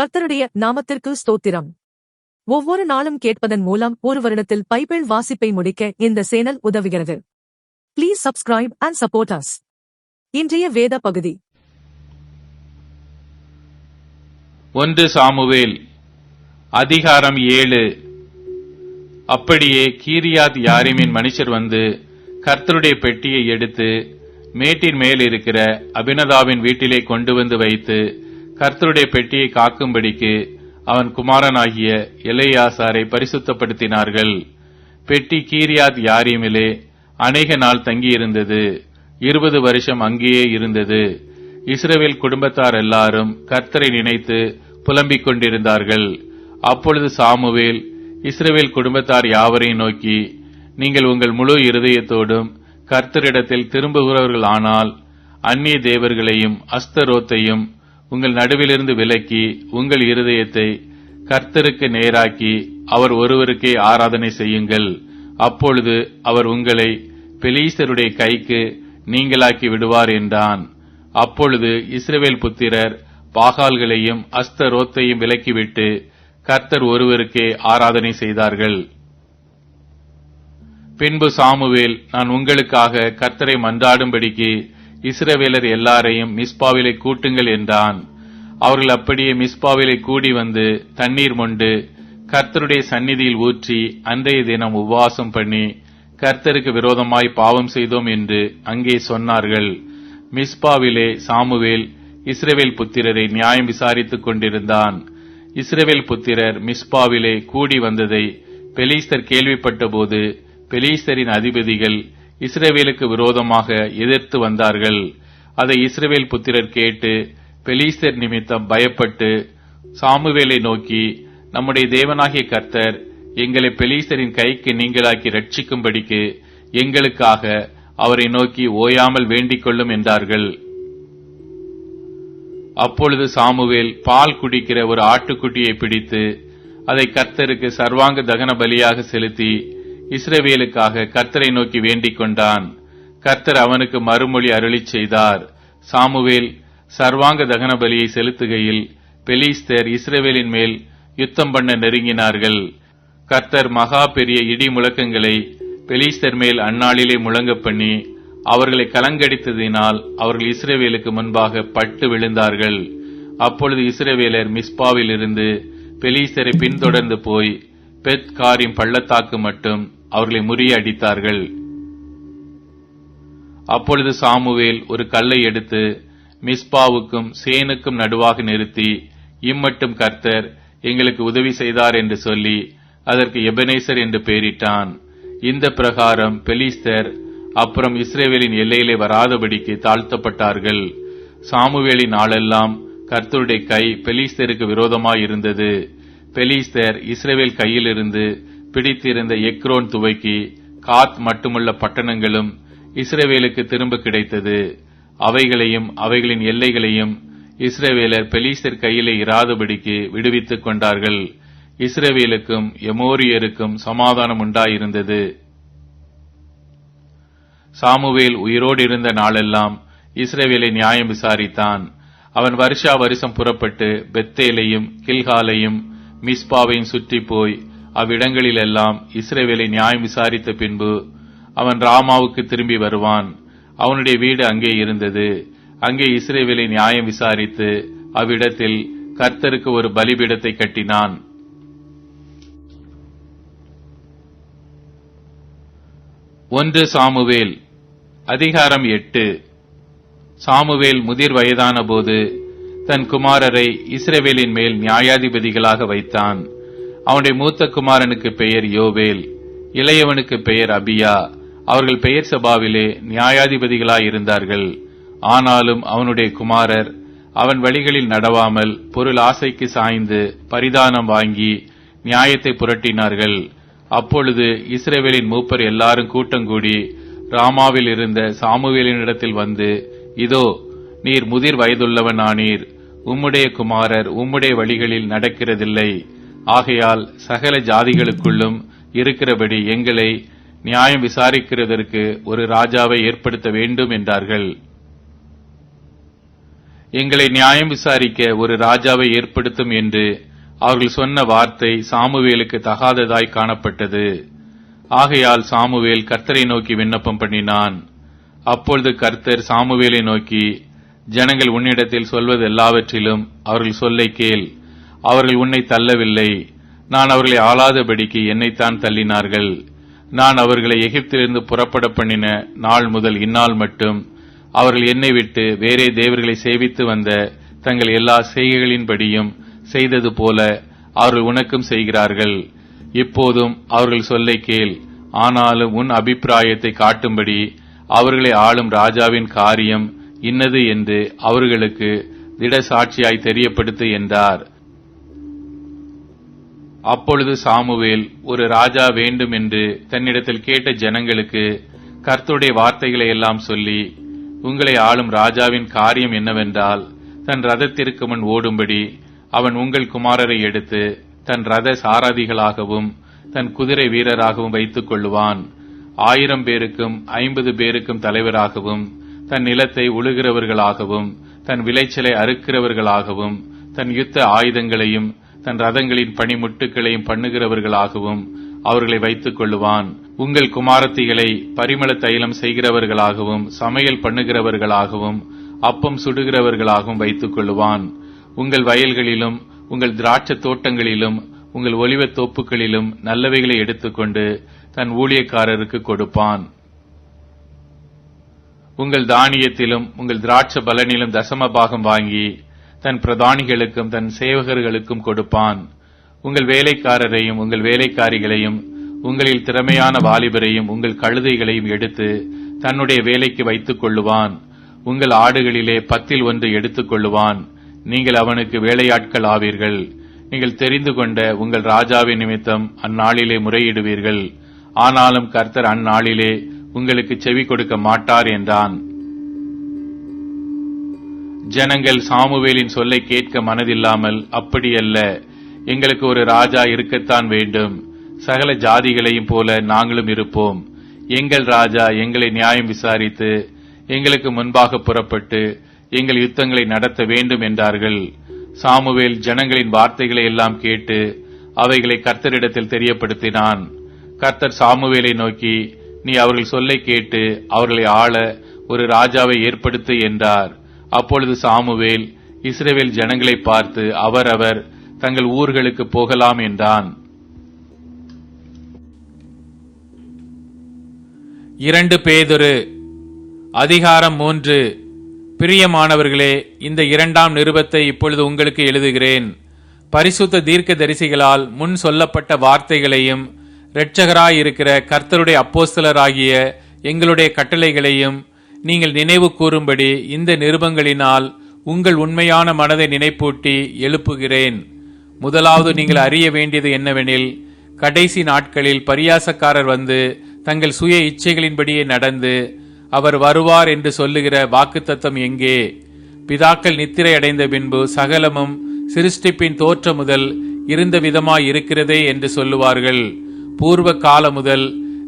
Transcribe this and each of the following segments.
கர்த்தருடைய நாமத்திற்கு ஸ்தோத்திரம். ஒவ்வொரு நாளும் கேட்பதன் மூலம் ஒரு வருடத்தில் பைபிள் வாசிப்பை முடிக்க இந்த சேனல் உதவுகிறது. Please subscribe and support us இன்றைய வேத பகுதி. ஒன்று சாமுவேல் அதிகாரம் ஏழு. அப்படியே கீரியாத் யாரிமின் மனுஷர் வந்து கர்த்தருடைய பெட்டியை எடுத்து மேட்டின் மேல் இருக்கிற அபினதாவின் வீட்டிலே கொண்டு வந்து வைத்து கர்த்தருடைய பெட்டியை காக்கும்படிக்கு அவன் குமாரனாகிய இளையாசாரை பரிசுத்தப்படுத்தினார்கள். பெட்டி கீரியாத் யாரிமிலே அநேக நாள் தங்கியிருந்தது. இருபது வருஷம் அங்கேயே இருந்தது. இஸ்ரவேல் குடும்பத்தார் எல்லாரும் கர்த்தரை நினைத்து புலம்பிக் கொண்டிருந்தார்கள். அப்பொழுது சாமுவேல் இஸ்ரவேல் குடும்பத்தார் யாவரையும் நோக்கி நீங்கள் உங்கள் முழு இருதயத்தோடும் கர்த்தரிடத்தில் திரும்புகிறவர்கள் ஆனால் அந்நிய தேவர்களையும் அஸ்தரோத்தையும் உங்கள் நடுவிலிருந்து விலக்கி உங்கள் இருதயத்தை கர்த்தருக்கு நேராக்கி அவர் ஒருவருக்கே ஆராதனை செய்யுங்கள். அப்பொழுது அவர் உங்களை பெலீசருடைய கைக்கு நீங்களாக்கி விடுவார் என்றான். அப்பொழுது இஸ்ரவேல் புத்திரர் பாகால்களையும் அஸ்தரோத்தையும் விலக்கிவிட்டு கர்த்தர் ஒருவருக்கே ஆராதனை செய்தார்கள். பின்பு சாமுவேல் நான் உங்களுக்காக கர்த்தரை மன்றாடும்படிக்கு இஸ்ரவேலர் எல்லாரையும் மிஸ்பாவிலை கூட்டுங்கள் என்றான். அவர்கள் அப்படியே மிஸ்பாவிலை கூடி வந்து தண்ணீர் மொண்டு கர்த்தருடைய சந்நிதியில் ஊற்றி அன்றைய தினம் உபவாசம் பண்ணி கர்த்தருக்கு விரோதமாய் பாவம் செய்தோம் என்று அங்கே சொன்னார்கள். மிஸ்பாவிலே சாமுவேல் இஸ்ரவேல் புத்திரரை நியாயம் விசாரித்துக் கொண்டிருந்தான். இஸ்ரவேல் புத்திரர் மிஸ்பாவிலே கூடி வந்ததை பெலீஸ்தர் கேள்விப்பட்டபோது பெலீஸ்தரின் அதிபதிகள் இஸ்ரேவேலுக்கு விரோதமாக எதிர்த்து வந்தார்கள். அதை இஸ்ரவேல் புத்திரர் கேட்டு பெலீஸ்தர் நிமித்தம் பயப்பட்டு சாமுவேலை நோக்கி நம்முடைய தேவனாகிய கர்த்தர் எங்களை பெலீஸ்தரின் கைக்கு நீங்களாக்கி ரட்சிக்கும்படிக்கு எங்களுக்காக அவரை நோக்கி ஓயாமல் வேண்டிக் கொள்ளும் என்றார்கள். அப்பொழுது சாமுவேல் பால் குடிக்கிற ஒரு ஆட்டுக்குட்டியை பிடித்து அதை கர்த்தருக்கு சர்வாங்க தகன பலியாக செலுத்தி இஸ்ரவேலுக்காக கர்த்தரை நோக்கி வேண்டிக் கொண்டான். கர்த்தர் அவனுக்கு மறுமொழி அருளி செய்தார். சாமுவேல் சர்வாங்க தகன பலியை செலுத்துகையில் பெலிஸ்தர் இஸ்ரவேலின் மேல் யுத்தம் பண்ண நெருங்கினார்கள். கர்த்தர் மகா பெரிய இடி முழக்கங்களை பெலிஸ்தர் மேல் அந்நாளிலே முழங்க பண்ணி அவர்களை கலங்கடித்ததினால் அவர்கள் இஸ்ரவேலுக்கு முன்பாக பட்டு விழுந்தார்கள். அப்பொழுது இஸ்ரவேலர் மிஸ்பாவில் இருந்து பெலீஸ்தரை பின்தொடர்ந்து போய் பெத்காரின் பள்ளத்தாக்கு மட்டும் அவர்களை முறியடித்தார்கள். அப்பொழுது சாமுவேல் ஒரு கல்லை எடுத்து மிஸ்பாவுக்கும் சேனுக்கும் நடுவாக நிறுத்தி இம்மட்டும் கர்த்தர் எங்களுக்கு உதவி செய்தார் என்று சொல்லி அதற்கு எபனேசர் என்று பெயரிட்டான். இந்த பிரகாரம் பெலிஸ்தர் அப்புறம் இஸ்ரேவேலின் எல்லையிலே வராதபடிக்கு தாழ்த்தப்பட்டார்கள். சாமுவேலின் நாளெல்லாம் கர்த்தருடைய கை பெலிஸ்தருக்கு விரோதமாய் இருந்தது பெலிஸ்தர் இஸ்ரேவேல் கையிலிருந்து பிடித்திருந்த எக்ரோன் துவக்கி காத் மட்டுமுள்ள பட்டணங்களும் இஸ்ரேவேலுக்கு திரும்ப கிடைத்தது. அவைகளையும் அவைகளின் எல்லைகளையும் இஸ்ரேவேலர் பெலிஸ்தர் கையிலே இராதபடிக்கு விடுவித்துக் கொண்டார்கள். இஸ்ரேவேலுக்கும் எமோரியருக்கும் சமாதானம் உண்டாயிருந்தது. சாமுவேல் உயிரோடு இருந்த நாளெல்லாம் இஸ்ரேவேலை நியாயம் விசாரித்தான். அவன் வருஷா வருஷம் புறப்பட்டு பெத்தேலையும் கில்காலையும் மிஸ்பாவையும் சுற்றி போய் அவ்விடங்களிலெல்லாம் இஸ்ரேவேலை நியாயம் விசாரித்த பின்பு அவன் ராமாவுக்கு திரும்பி வருவான். அவனுடைய வீடு அங்கே இருந்தது. அங்கே இஸ்ரேவேலை நியாயம் விசாரித்து அவ்விடத்தில் கர்த்தருக்கு ஒரு பலிபீடத்தை கட்டினான். ஒன்று சாமுவேல் அதிகாரம் எட்டு. சாமுவேல் முதிர் வயதான போது தன் குமாரரை இஸ்ரேவேலின் மேல் நியாயாதிபதிகளாக வைத்தான். அவனுடைய மூத்த குமாரனுக்கு பெயர் யோவேல் இளையவனுக்கு பெயர் அபியா. அவர்கள் பெயர் சபாவிலே நியாயாதிபதிகளாயிருந்தார்கள் ஆனாலும் அவனுடைய குமாரர் அவன் வழிகளில் நடவாமல் பொருள் ஆசைக்கு சாய்ந்து பரிதானம் வாங்கி நியாயத்தை புரட்டினார்கள். அப்பொழுது இஸ்ரேவேலின் மூப்பர் எல்லாரும் கூட்டங்கூடி ராமாவில் இருந்த சாமுவேலினிடத்தில் வந்து இதோ நீர் முதிர் வயதுள்ளவன் ஆனீர் உம்முடைய குமாரர் உம்முடைய வழிகளில் நடக்கிறதில்லை. ஆகையால் சகல ஜாதிகளுக்குள்ளும் இருக்கிறபடி எங்களை நியாயம் விசாரிக்கிறதற்கு ஒரு ராஜாவை ஏற்படுத்த வேண்டும் என்றார்கள். எங்களை நியாயம் விசாரிக்க ஒரு ராஜாவை ஏற்படுத்தும் என்று அவர்கள் சொன்ன வார்த்தை சாமுவேலுக்கு தகாததாய் காணப்பட்டது. ஆகையால் சாமுவேல் கர்த்தரை நோக்கி விண்ணப்பம் பண்ணினான். அப்பொழுது கர்த்தர் சாமுவேலை நோக்கி ஜனங்கள் உன்னிடத்தில் சொல்வது எல்லாவற்றிலும் அவர்கள் சொல்லை கேள். அவர்கள் உன்னை தள்ளவில்லை. நான் அவர்களை ஆளாதபடிக்கு என்னைத்தான் தள்ளினார்கள். நான் அவர்களை எகிப்திலிருந்து புறப்பட பண்ணின நாள் முதல் இந்நாள் மட்டும். அவர்கள் என்னை விட்டு வேறே தேவர்களை சேவித்து வந்த தங்கள் எல்லா செய்கைகளின்படியும் செய்தது போல அவர்கள் உனக்கும் செய்கிறார்கள். இப்போதும் அவர்கள் சொல்லை கேள். ஆனாலும் உன் அபிப்பிராயத்தை காட்டும்படி அவர்களை ஆளும் ராஜாவின் காரியம் இன்னது என்று அவர்களுக்கு திட சாட்சியாய் தெரியப்படுத்து என்றார். அப்பொழுது சாமுவேல் ஒரு ராஜா வேண்டும் என்று தன்னிடத்தில் கேட்ட ஜனங்களுக்கு கர்த்தருடைய வார்த்தைகளை எல்லாம் சொல்லி உங்களை ஆளும் ராஜாவின் காரியம் என்னவென்றால் தன் ரதத்திற்கு முன் ஓடும்படி அவன் உங்கள் குமாரரை எடுத்து தன் ரத சாரதிகளாகவும் தன் குதிரை வீரராகவும் வைத்துக் கொள்ளுவான். ஆயிரம் பேருக்கும் ஐம்பது பேருக்கும் தலைவராகவும் தன் நிலத்தை உழுகிறவர்களாகவும் தன் விளைச்சலை அறுக்கிறவர்களாகவும் தன் யுத்த ஆயுதங்களையும் தன் ரதங்களின் பணிமுட்டுகளையும் பண்ணுகிறவர்களாகவும் அவர்களை வைத்துக் கொள்ளுவான். உங்கள் குமாரத்திகளை பரிமள தைலம் செய்கிறவர்களாகவும் சமையல் பண்ணுகிறவர்களாகவும் அப்பம் சுடுகிறவர்களாகவும் வைத்துக் கொள்ளுவான். உங்கள் வயல்களிலும் உங்கள் திராட்சை தோட்டங்களிலும் உங்கள் ஒலிவத் தோப்புகளிலும் நல்லவைகளை எடுத்துக்கொண்டு தன் ஊழியக்காரருக்கு கொடுப்பான். உங்கள் தானியத்திலும் உங்கள் திராட்சை பலனிலும் தசம பாகம் வாங்கி தன் பிரதானிகளுக்கும் தன் சேவகர்களுக்கும் கொடுப்பான். உங்கள் வேலைக்காரரையும் உங்கள் வேலைக்காரிகளையும் உங்களில் திறமையான வாலிபரையும் உங்கள் கழுதைகளையும் எடுத்து தன்னுடைய வேலைக்கு வைத்துக் கொள்ளுவான். உங்கள் ஆடுகளிலே பத்தில் ஒன்று எடுத்துக் கொள்ளுவான். நீங்கள் அவனுக்கு வேலையாட்கள் ஆவீர்கள். நீங்கள் தெரிந்து கொண்ட உங்கள் ராஜாவின் நிமித்தம் அந்நாளிலே முறையிடுவீர்கள். ஆனாலும் கர்த்தர் அந்நாளிலே உங்களுக்கு செவி கொடுக்க மாட்டார் என்றான். ஜனங்கள் சாமுவேலின் சொல்லை கேட்க மனதில்லாமல் அப்படியல்ல எங்களுக்கு ஒரு ராஜா இருக்கத்தான் வேண்டும். சகல ஜாதிகளையும் போல நாங்களும் இருப்போம். எங்கள் ராஜா எங்களை நியாயம் விசாரித்து எங்களுக்கு முன்பாக புறப்பட்டு எங்கள் யுத்தங்களை நடத்த வேண்டும் என்றார்கள். சாமுவேல் ஜனங்களின் வார்த்தைகளை எல்லாம் கேட்டு அவைகளை கர்த்தரிடத்தில் தெரியப்படுத்தினான். கர்த்தர் சாமுவேலை நோக்கி நீ அவர்கள் சொல்லை கேட்டு அவர்களை ஆள ஒரு ராஜாவை ஏற்படுத்து என்றார். அப்பொழுது சாமுவேல் இஸ்ரேவேல் ஜனங்களை பார்த்து அவரவர் தங்கள் ஊர்களுக்கு போகலாம் என்றான். இரண்டு பேதொரு அதிகாரம் மூன்று. பிரியமானவர்களே இந்த இரண்டாம் நிருபத்தை இப்பொழுது உங்களுக்கு எழுதுகிறேன். பரிசுத்த தீர்க்க தரிசிகளால் முன் சொல்லப்பட்ட வார்த்தைகளையும் இரட்சகராயிருக்கிற கர்த்தருடைய அப்போஸ்தலராகிய எங்களுடைய கட்டளைகளையும் நீங்கள் நினைவு கூறும்படி இந்த நிருபங்களினால் உங்கள் உண்மையான மனதை நினைப்பூட்டி எழுப்புகிறேன். முதலாவது நீங்கள் அறிய வேண்டியது என்னவெனில் கடைசி நாட்களில் பரியாசக்காரர் வந்து தங்கள் சுய இச்சைகளின்படியே நடந்து அவர் வருவார் என்று சொல்லுகிற வாக்குத்தத்தம் எங்கே? பிதாக்கள் நித்திரை அடைந்த பின்பு சகலமும் சிருஷ்டிப்பின் தோற்ற முதல் இருந்த விதமாய் இருக்கிறதே என்று சொல்லுவார்கள். பூர்வ கால முதல்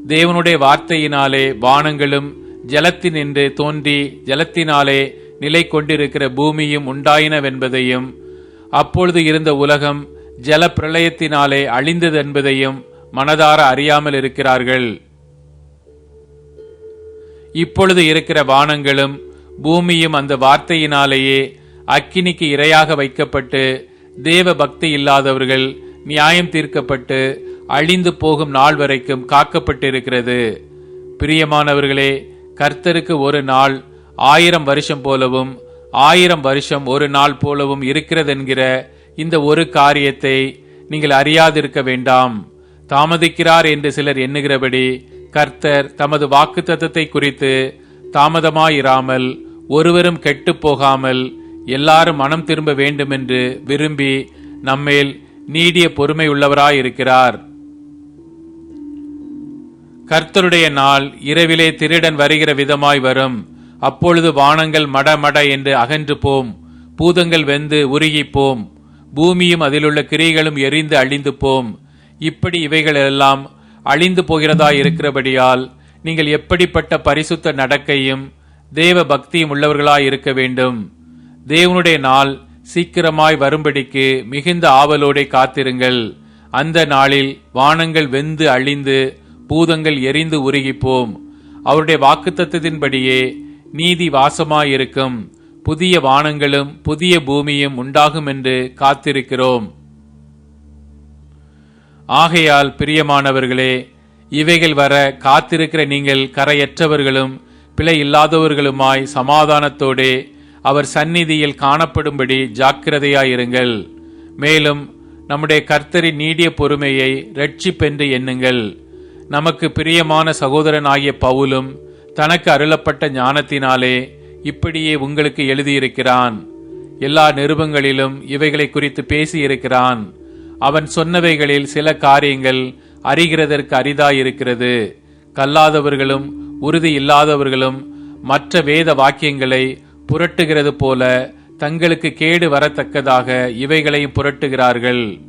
தேவனுடைய வார்த்தையினாலே வானங்களும் ஜலத்தினின்று தோன்றி ஜலத்தினாலே நிலை கொண்டிருக்கிற பூமியும் உண்டாயினவென்பதையும் அப்பொழுது இருந்த உலகம் ஜல பிரளயத்தினாலே அழிந்ததென்பதையும் மனதார அறியாமல் இருக்கிறார்கள். இப்பொழுது இருக்கிற வானங்களும் பூமியும் அந்த வார்த்தையினாலேயே அக்கினிக்கு இரையாக வைக்கப்பட்டு தேவ பக்தி இல்லாதவர்கள் நியாயம் தீர்க்கப்பட்டு அழிந்து போகும் நாள் வரைக்கும் காக்கப்பட்டிருக்கிறது. பிரியமானவர்களே கர்த்தருக்கு ஒரு நாள் ஆயிரம் வருஷம் போலவும் ஆயிரம் வருஷம் ஒரு நாள் போலவும் இருக்கிறதென்கிற இந்த ஒரு காரியத்தை நீங்கள் அறியாதிருக்க வேண்டாம். தாமதிக்கிறார் என்று சிலர் எண்ணுகிறபடி கர்த்தர் தமது வாக்குத்தத்தத்தை குறித்து தாமதமாயிராமல் ஒருவரும் கெட்டுப் போகாமல் எல்லாரும் மனம் திரும்ப வேண்டுமென்று விரும்பி நம்மேல் நீடிய பொறுமை உள்ளவராயிருக்கிறார் கர்த்தருடைய நாள் இரவிலே திருடன் வருகிற விதமாய் வரும். அப்பொழுது வானங்கள் மட மட என்று அகன்று போம். பூதங்கள் வெந்து உருகிப் போம். பூமியும் அதிலுள்ள கிரிகளும் எரிந்து அழிந்து போம். இப்படி இவைகள் எல்லாம் அழிந்து போகிறதா இருக்கிறபடியால் நீங்கள் எப்படிப்பட்ட பரிசுத்த நடக்கையும் தேவ பக்தியும் உள்ளவர்களாய் இருக்க வேண்டும். தேவனுடைய நாள் சீக்கிரமாய் வரும்படிக்கு மிகுந்த ஆவலோடே காத்திருங்கள். அந்த நாளில் வானங்கள் வெந்து அழிந்து பூதங்கள் எரிந்து உருகிப்போம். அவருடைய வாக்குத்தத்தத்தின்படியே நீதி வாசமாயிருக்கும். புதிய வானங்களும் புதிய பூமியும் உண்டாகும் என்று காத்திருக்கிறோம். ஆகையால் பிரியமானவர்களே இவைகள் வர காத்திருக்கிற நீங்கள் கரையற்றவர்களும் பிழை இல்லாதவர்களுமாய் சமாதானத்தோடே அவர் சந்நிதியில் காணப்படும்படி ஜாக்கிரதையாயிருங்கள். மேலும் நம்முடைய கர்த்தரின் நீடிய பொறுமையை ரட்சிப்பென்று எண்ணுங்கள். நமக்கு பிரியமான சகோதரன் ஆகிய பவுலும் தனக்கு அருளப்பட்ட ஞானத்தினாலே இப்படியே உங்களுக்கு எழுதியிருக்கிறான். எல்லா நிருபங்களிலும் இவைகளை குறித்து பேசியிருக்கிறான். அவன் சொன்னவைகளில் சில காரியங்கள் அறிகிறதற்கு அரிதாயிருக்கிறது. கல்லாதவர்களும் உறுதி இல்லாதவர்களும் மற்ற வேத வாக்கியங்களை புரட்டுகிறது போல தங்களுக்கு கேடு வரத்தக்கதாக இவைகளையும் புரட்டுகிறார்கள்.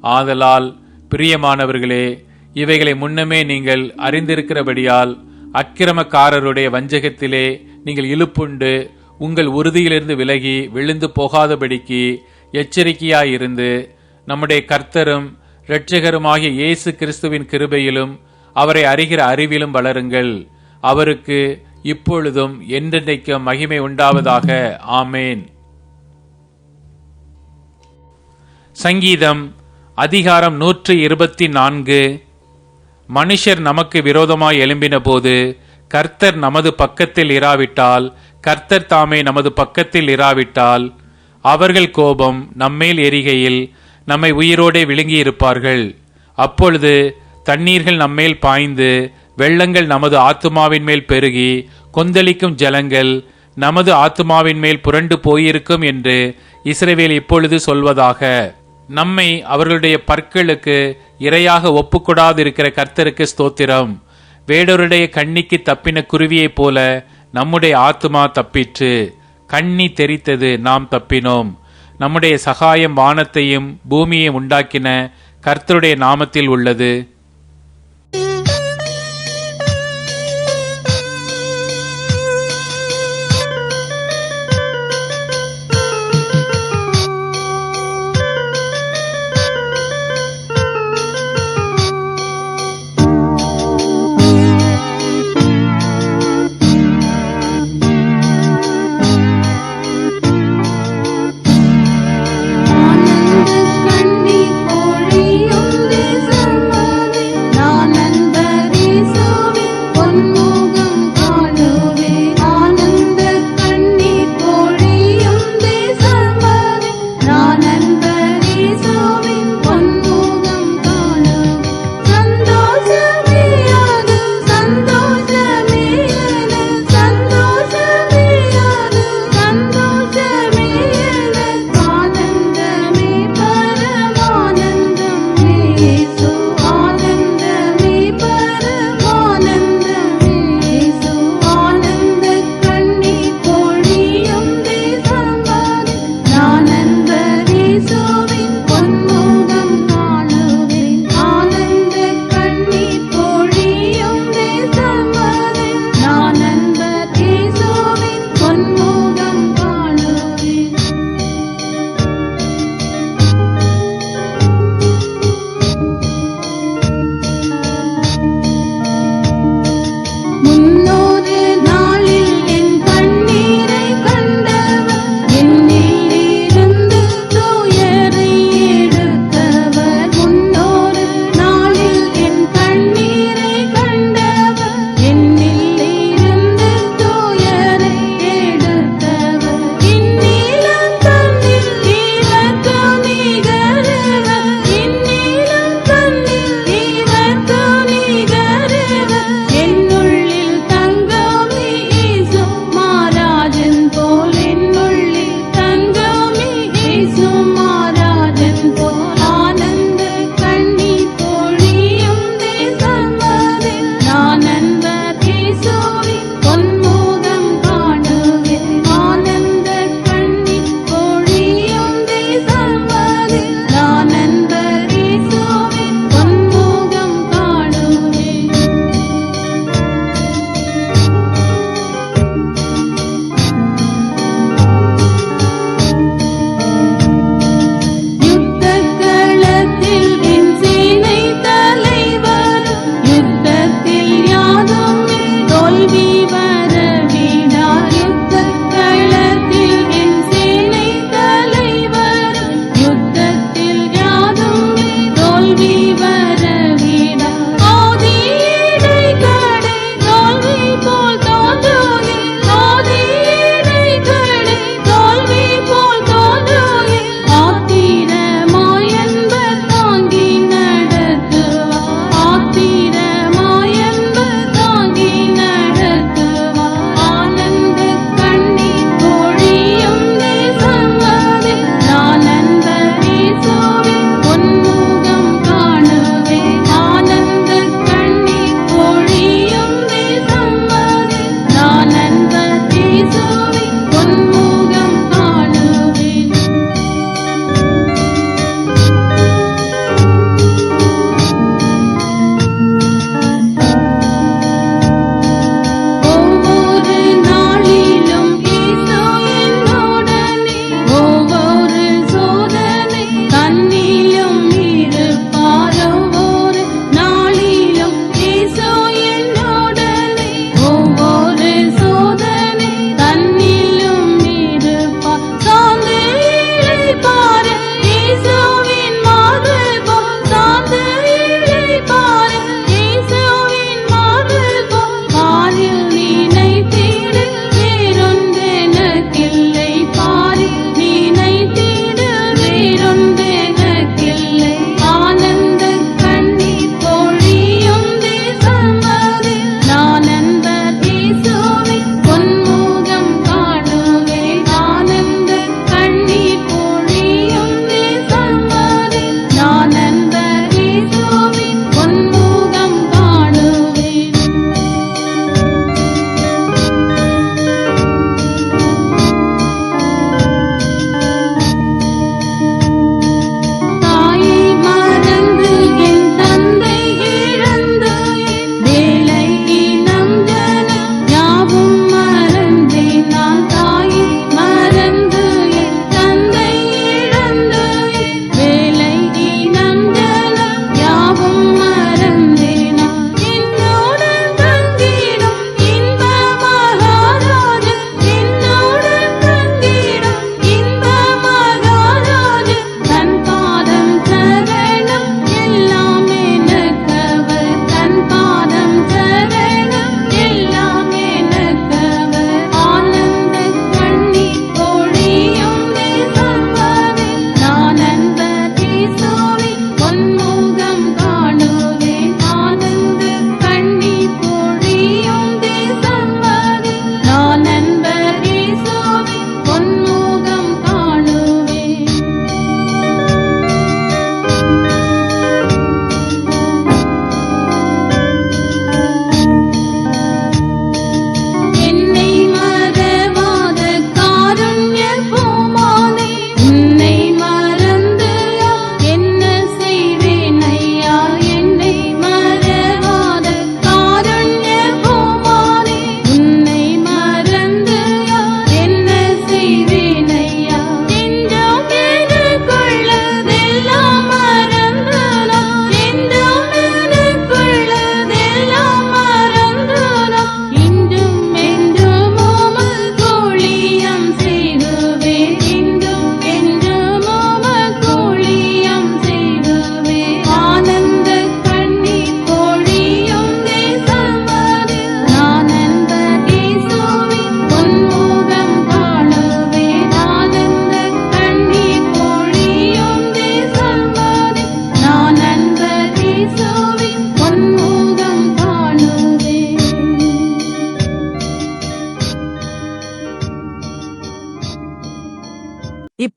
ஆதலால் பிரியமானவர்களே இவைகளை முன்னமே நீங்கள் அறிந்திருக்கிறபடியால் அக்கிரமக்காரருடைய வஞ்சகத்திலே நீங்கள் இழுப்புண்டு உங்கள் உறுதியிலிருந்து விலகி விழுந்து போகாதபடிக்கு எச்சரிக்கையாயிருந்து நம்முடைய கர்த்தரும் இரட்சகருமாகிய இயேசு கிறிஸ்துவின் கிருபையிலும் அவரை அறிகிற அறிவிலும் வளருங்கள். அவருக்கு இப்பொழுதும் என்றென்றைக்கும் மகிமை உண்டாவதாக. ஆமேன். சங்கீதம் அதிகாரம் நூற்று இருபத்தி நான்கு. மனுஷர் நமக்கு விரோதமாய் எழும்பின போது கர்த்தர் நமது பக்கத்தில் இராவிட்டால் கர்த்தர் தாமே நமது பக்கத்தில் இராவிட்டால் அவர்கள் கோபம் நம்மேல் எரிகையில் நம்மை உயிரோடே விழுங்கியிருப்பார்கள். அப்பொழுது தண்ணீர்கள் நம்மேல் பாய்ந்து வெள்ளங்கள் நமது ஆத்துமாவின் மேல் பெருகி கொந்தளிக்கும் ஜலங்கள் நமது ஆத்துமாவின் மேல் புரண்டு போயிருக்கும் என்று இஸ்ரேவேல் இப்பொழுது சொல்வதாக நம்மை அவர்களுடைய பற்களுக்கு இரையாக ஒப்புக்கூடாதிருக்கிற கர்த்தருக்கு ஸ்தோத்திரம். வேடருடைய கண்ணிக்கு தப்பின குருவியைப் போல நம்முடைய ஆத்துமா தப்பிற்று. கண்ணி தெரித்தது நாம் தப்பினோம். நம்முடைய சகாயம் வானத்தையும் பூமியையும் உண்டாக்கின கர்த்தருடைய நாமத்தில் உள்ளது.